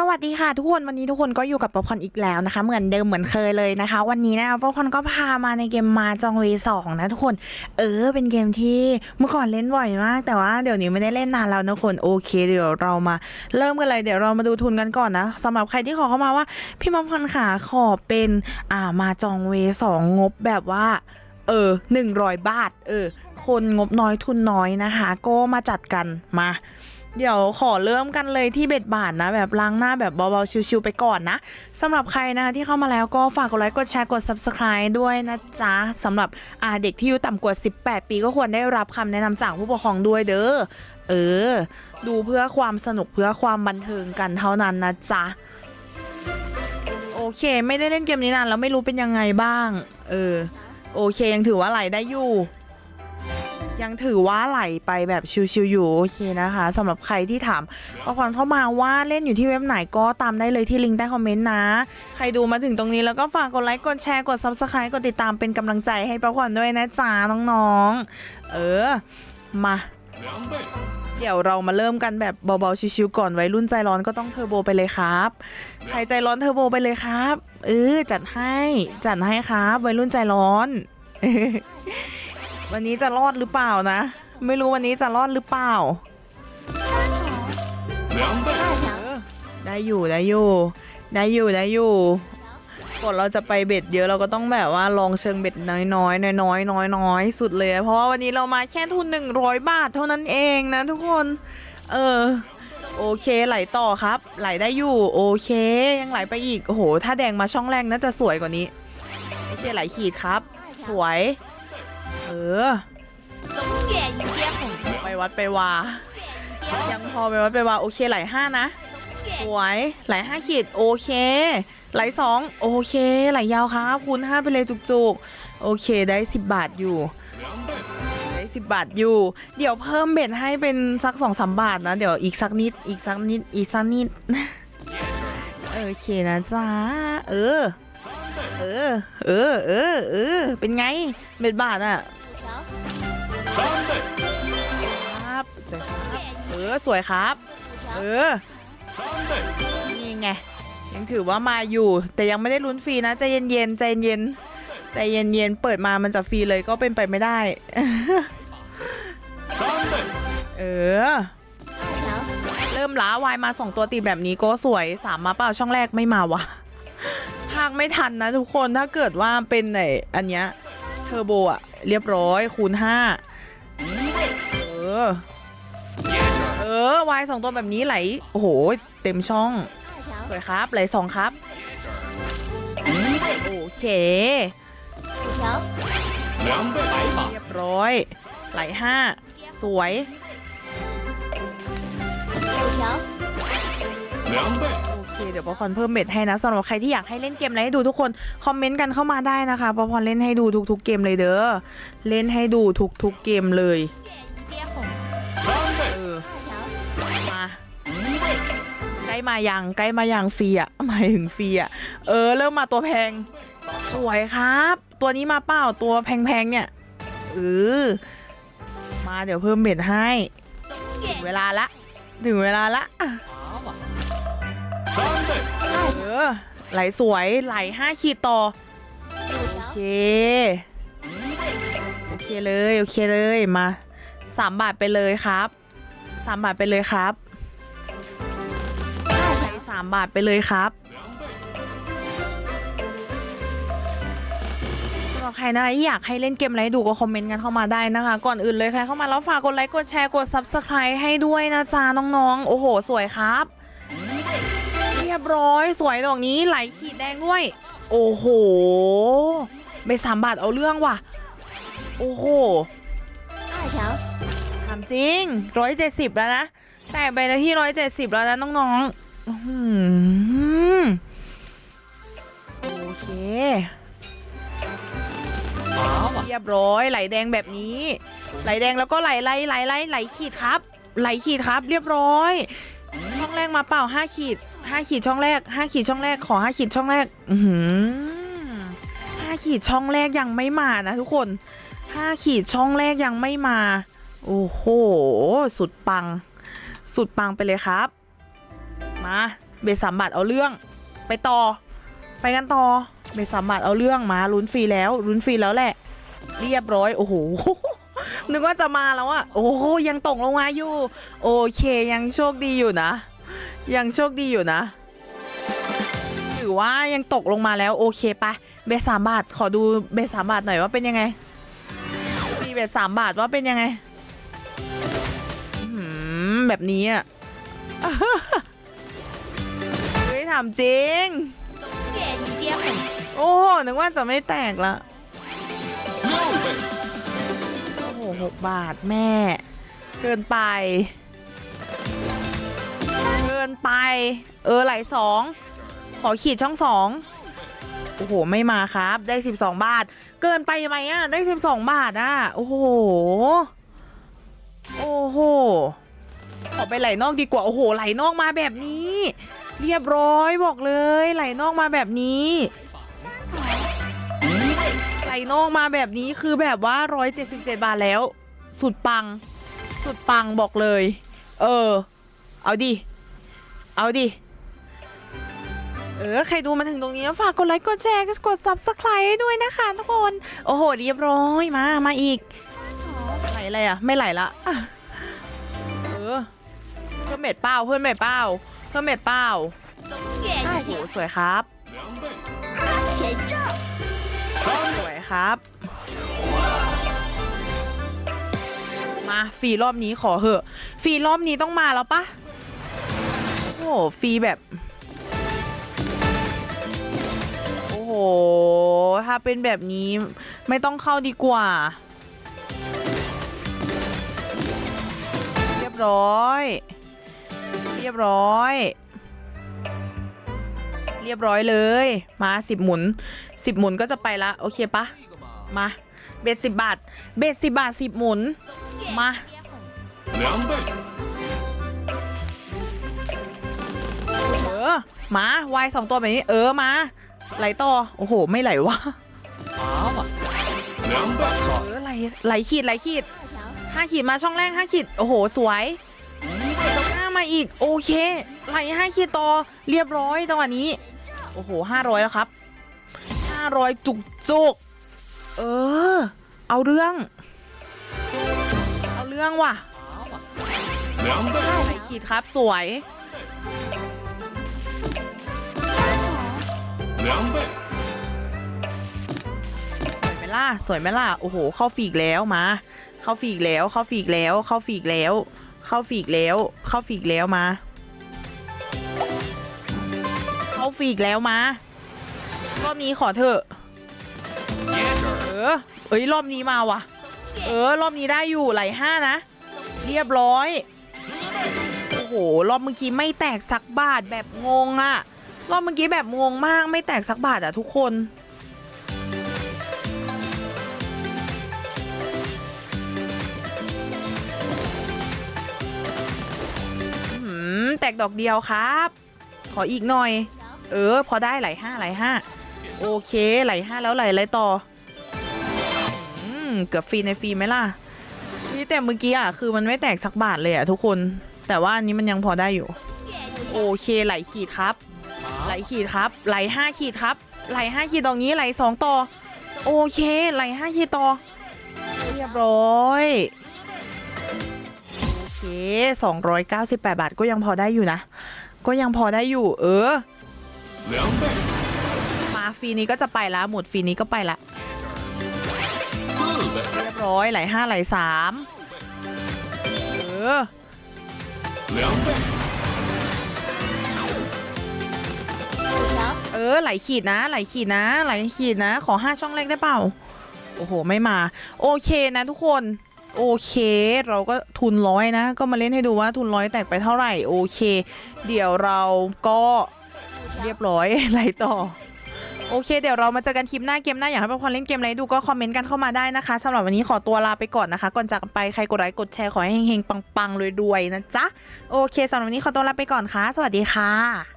สวัสดีค่ะทุกคนวันนี้ทุกคนก็อยู่กับป๊อปคอนอีกแล้วนะคะ เหมือนเดิมเหมือนเคยเลยนะคะ วันนี้นะป๊อปคอนก็พามาในเกมมาจองเวสองนะทุกคน เออ เป็นเกมที่เมื่อก่อนเล่นบ่อยมาก แต่ว่าเดี๋ยวนี้ไม่ได้เล่นนานแล้วนะคนโอเค เดี๋ยวเรามาเริ่มกันเลยเดี๋ยวเรามาดูทุนกันก่อนนะสำหรับใครที่ขอเข้ามาว่า พี่ป๊อปคอร์นขาขอเป็นอ่ามาจองเวสองงบแบบว่า เออหนึ่งร้อยบาท เออ คนงบน้อยทุนน้อยนะคะ ก็มาจัดกันมา เดี๋ยวขอเริ่มกันเลยที่เบ็ดบาทนะ แบบล้างหน้าแบบเบาๆชิวๆไปก่อนนะสำหรับใครนะคะที่เข้ามาแล้วก็ฝากกดไลค์กดแชร์กด subscribe ด้วยนะจ๊ะสำหรับอ่าเด็กที่อายุต่ำกว่า 18 ปีก็ควรได้รับคำแนะนำจากผู้ปกครองด้วยเด้อเออ ดูเพื่อความสนุกเพื่อความบันเทิงกันเท่านั้นนะจ๊ะโอเค ไม่ได้เล่นเกมนี้นานแล้วไม่รู้เป็นยังไงบ้าง เออ โอเคยังถือว่าไหลได้อยู่ ยังถือว่าไหลไปแบบชิวๆอยู่โอเคนะคะสำหรับใครที่ถามก็ความเข้ามาว่าเล่นอยู่ที่เว็บไหนก็ตามได้เลยที่ลิงก์ใต้คอมเมนต์นะ ใครดูมาถึงตรงนี้แล้วก็ฝากกดไลค์กดแชร์กด subscribe กดติดตามเป็นกำลังใจให้ป้าขวัญด้วยนะจ๊ะน้องๆ เออ มา เดี๋ยวเรามาเริ่มกันแบบเบาๆชิวๆก่อนไวัยรุ่นใจร้อนก็ต้องเทอร์โบไปเลยครับ ใครใจร้อนเทอร์โบไปเลยครับเออจัดให้จัดให้ครับไวัยรุ่นใจร้อน วันนี้จะรอดหรือเปล่านะ ไม่รู้วันนี้จะรอดหรือเปล่า，ได้อยู่ได้อยู่ ได้อยู่ได้อยู่ก่อนเราจะไปเบ็ดเยอะเราก็ต้องแบบว่าลองเชิงเบ็ดน้อยๆน้อยๆน้อยๆน้อยน้อยสุดเลย เพราะว่าวันนี้เรามาแค่ทุน100บาทเท่านั้นเองนะทุกคน เออโอเคไหลต่อครับ ไหลได้อยู่ โอเค ยังไหลไปอีก โอ้โห ถ้าแดงมาช่องแรกน่าจะสวยกว่านี้ โอเคไหลขีดครับ สวย เออไปวัดไปวา ยังพอไปวัดไปวาโอเคไหลห้านะสวยไหลห้าขีดโอเค ไหลสองโอเค ไหลยาวครับคูณห้าไปเลยจุกๆ โอเคได้สิบบาทอยู่ได้สิบบาทอยู่ เดี๋ยวเพิ่มเบ็ดให้เป็นสักสองสามบาทนะ เดี๋ยวอีกสักนิดอีกสักนิดอีกสักนิด โอเคนะจ๊ะเออ เออ เออ เออ เออ เป็นไง เม็ดบาทอะครับสวยครับ เออ สวยครับ เออ นี่ไง ยังถือว่ามาอยู่ แต่ยังไม่ได้ลุ้นฟรีนะ ใจเย็นๆ ใจเย็นใจเย็นๆ เปิดมามันจะฟรีเลยก็เป็นไปไม่ได้ เออ เริ่มล้าวายมาสองตัวตีแบบนี้ก็สวย สามมาเปล่าช่องแรกไม่มาวะ่ะากไม่ทันนะทุกคนถ้าเกิดว่าเป็นไหนอันเนี้ยเทอร์โบอะเรียบร้อยคูณห้าเออ เออวายสองตัวแบบนี้ไหล โอ้โห เต็มช่องสวยครับ ไหลสองครับ โอเคเรียบร้อย ไหลห้าสวย เคเดี๋ยวปอพรเพิ่มเบ็ดให้นะสำหรับใครที่อยากให้เล่นเกมอะไรให้ดูทุกคนคอมเมนต์กันเข้ามาได้นะคะปอพรเล่นให้ดูทุกๆเกมเลยเด้อเล่นให้ดูทุกๆเกมเลยใกล้มาอย่างใกล้มาอย่างฟีอะหมายถึงฟีอะเออ เริ่มมาตัวแพงสวยครับ ตัวนี้มาเปล่าตัวแพงๆเนี่ยเออมาเดี๋ยวเพิ่มเบ็ดให้ ถึงเวลาละ ถึงเวลาละ เออไหลสวยไหลห้าขีดต่อ โอเค โอเคเลย โอเคเลยมาสามบาทไปเลยครับสามบาทไปเลยครับไหลสามบาทไปเลยครับำหรับใครนะอยากให้เล่นเกมอะไรดูก็คอมเมนต์กันเข้ามาได้นะคะ ก่อนอื่นเลยใครเข้ามาแล้วฝากกดไลค์กดแชร์กด Subscribe ให้ด้วยนะจ๊ะน้องๆ โอ้โห สวยครับียบร้อยสวยดอกนี้ไหลขีดแดงด้วย โอ้โหเบสามบาทเอาเรื่องว่ะ โอ้โหถามจริงร้อยเจ็ดสิบแล้วนะ แต่ไปที่ร้อยเจ็ดสิบแล้วนะน้องๆโอเคเรียบร้อยไหลแดงแบบนี้ ไหลแดงแล้วก็ไหลไหลไหลไลไหลขีดครับ ไหลขีดครับ เรียบร้อย แรกมาเปล่าห้าขีดห้าขีดช่องแรกห้าขีดช่องแรกขอห้าขีดช่องแรก อืห้าขีดช่องแรกยังไม่มานะทุกคนห้าขีดช่องแรกยังไม่มา โอ้โห สุดปัง สุดปังไปเลยครับ มาเบสสามบาทเอาเรื่อง ไปต่อ ไปกันต่อเบสสามบาทเอาเรื่องมาลุ้นฟรีแล้วลุ้นฟรีแล้วแหละ เรียบร้อยโอ้โหนึกว่าจะมาแล้วอะโอ้โหยังตกลงมาอยู่ โอเคยังโชคดีอยู่นะ ยังโชคดีอยู่นะถือว่ายังตกลงมาแล้วโอเคปะเบสสามบาทขอดูเบสสามบาทหน่อยว่าเป็นยังไงมีเบสสามบาทว่าเป็นยังไงแบบนี้อะไม่ถามจริง โอ้โหนึกว่าจะไม่แตกละโอ้โหหกบาทแม่ เกินไป นไป เออไหลสองขอขีดช่องสองโอ้โห ไม่มาครับ ได้ 12 บาท เกินไปไหมอะ ได้ 12 บาทอะ โอ้โห โอ้โห ขอไปไหลนอกดีกว่า โอ้โห ไหลนอกมาแบบนี้ เรียบร้อยบอกเลย ไหลนอกมาแบบนี้ ไหลนอกมาแบบนี้คือแบบว่า 177 บาทแล้ว สุดปัง สุดปังบอกเลย เออ เอาดิ เอาดิ เออ ใครดูมาถึงตรงนี้ฝากกดไลค์กดแชร์กดซับสไครต์ด้วยนะคะทุกคน โอ้โห เรียบร้อยมา มาอีกไหลอะไรอะ ไม่ไหลละเออเพื่อเม็ดเป้าเพื่อเม็ดเป้าเพื่อเม็ดเป้าโอ้โหสวยครับสวยครับ มาฟรีรอบนี้ขอเหอะฟรีรอบนี้ต้องมาแล้วปะ ฟรีแบบ โอ้โห ถ้าเป็นแบบนี้ไม่ต้องเข้าดีกว่า เรียบร้อย เรียบร้อย เรียบร้อยเลย มาสิบหมุนสิบหมุนก็จะไปละ โอเคปะมาเบ็ดสิบบาท เบ็ดสิบบาทสิบหมุน มา ออมาวายสองตัวแบบนี้ เออ มา ไหลต่อ โอ้โห ไม่ไหลวะเออไหลไหลขีดไหลขีดห้าขีดมาช่องแรกห้าขีด โอ้โห สวยห้ามาอีก โอเค ไหลห้าขีดต่อ เรียบร้อยจังหวะนี้ โอ้โหห้าร้อยแล้วครับห้าร้อยจุกจุกเออ เอาเรื่อง เอาเรื่องว่ะไหลขีดครับสวย 两倍。สวยไหมล่าสวยไหมล่ะโอ้โห เข้าฟีกแล้วมา เข้าฟีกแล้ว เข้าฟีกแล้ว เข้าฟีกแล้ว เข้าฟีกแล้ว เข้าฟีกแล้วมา เข้าฟีกแล้วมารอบนี้ขอเถอะเออเอ้ยรอบนี้มาว่ะ เออ รอบนี้ได้อยู่ไหลห้านะ เรียบร้อย โอ้โห รอบเมื่อกี้ไม่แตกสักบาทแบบงงอะ่ะ รอบเมื่อกี้แบบงงมากไม่แตกสักบาทอะทุกคนหือแตกดอกเดียวครับ ขออีกหน่อย เออ พอได้ไหลห้าไหลห้าโอเคไหลห้าแล้วไหลอะไรต่ออืมเกือบฟรีในฟรีไหมล่ะนี่แต่เมื่อกี้อะคือมันไม่แตกสักบาทเลยอะทุกคน แต่ว่าอันนี้มันยังพอได้อยู่ โอเคไหลขีดครับ ไหลขีดครับ ไหลห้าขีดครับ ไหลห้าขีดตรงนี้ไหลสองต่อ โอเค ไหลห้าขีดต่อ เรียบร้อยโอเคสอองร้้ยเกาสิบแปดบาทก็ยังพอได้อยู่นะ ก็ยังพอได้อยู่ เออมาฟีนี้ก็จะไปละหมดฟีนี้ก็ไปละเรียบร้อยไหลห้าไหลสามเออ เออไหลขีดนะ ไหลขีดนะ ไหลขีดนะ ขอห้าช่องแรกได้เปล่า โอ้โห ไม่มา โอเคนะทุกคน โอเค เราก็ทุนร้อยนะ ก็มาเล่นให้ดูว่าทุนร้อยแตกไปเท่าไหร่ โอเค เดี๋ยวเราก็เรียบร้อยไหลต่อโอเคเดี๋ยวเรามาเจอกันคลิปหน้าเกมหน้าอยากให้พวกคนเล่นเกมอะไรดูก็คอมเมนต์กันเข้ามาได้นะคะสำหรับวันนี้ขอตัวลาไปก่อนนะคะ ก่อนจากไปใครกดไลค์กดแชร์ขอให้เฮงๆปังๆรวยๆนะจ๊ะโอเคสำหรับวันนี้ขอตัวลาไปก่อนค่ะ สวัสดีค่ะ